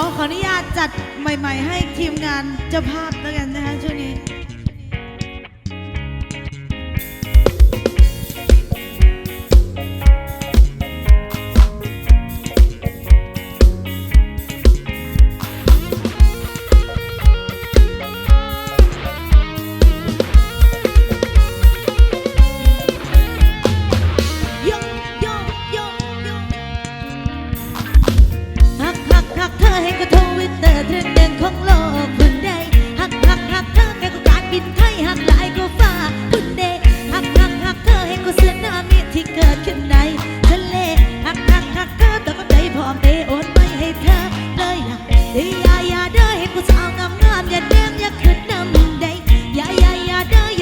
๋ยวขออนุญาตจัดใหม่ ๆ ให้ทีมงานเจ้าภาพแล้วกันนะคะช่วงนี้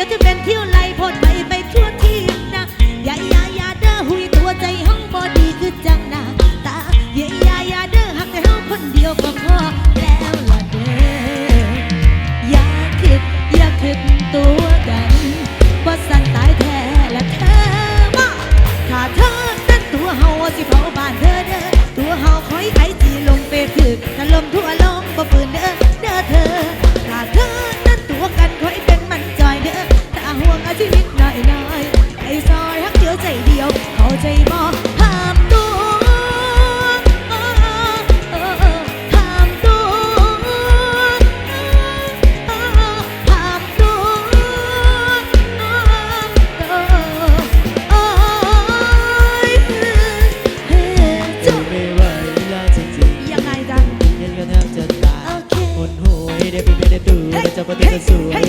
ดี๋ยวจะเป็นเที่ยวไล่พดไปไปทั่วที่นะยายายาเด้อหุยตัวใจห้องบอดีคือจังนาตายายายาเด้อหักแต่เฮาคนเดียวก็พอแล้วล่ะเด้อยาคิดอยาคิดตัวกันว่าสันตายแท้ละเธอว่าถ้าเธอเป็นตัวเฮาสิเผาบ้านเธอเด้อตัวเฮาคอยไอ้ที่ลมไปถึกถ้าลมทั่วโล hey, hey.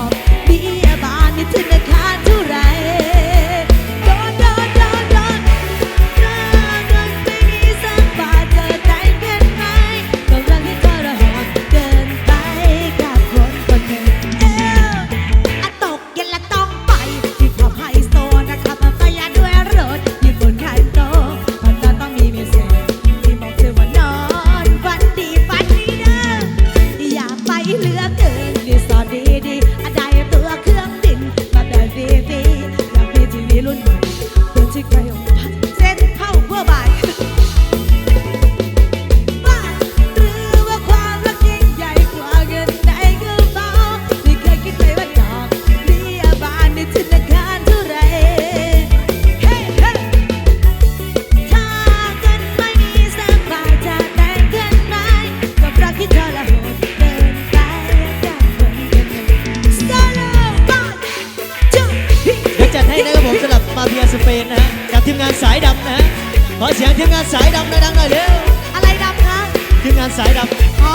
อบเบี้ยบานนี่ธนาคารเท่าไรโดนโดนโดนโดนเรื่อนไม่มีสักบาทเธอได้เงินไหมก็รักที่ทรหดเกินไปกับคนคนเออตกเย็นละต้องไปที่คอบไฮโซนะคะมาปยัดด้วยรถญี่ปุ่นคันโตมันก็ต้องมีเสเซจที่บอกเธอว่านอนฝันดีฝันดเด้ออย่าไปเลือเกินรีสอร์ดี ขอเสียงทีมงานสายดำหน่อยดังหน่อยเร็วอะไรดำคะทีมงานสายดำอ๋อ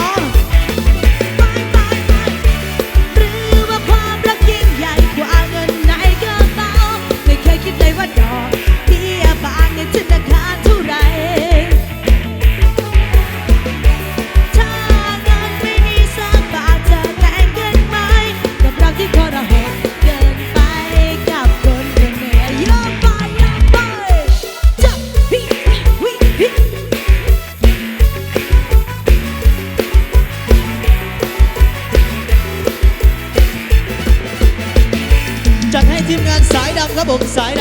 the both.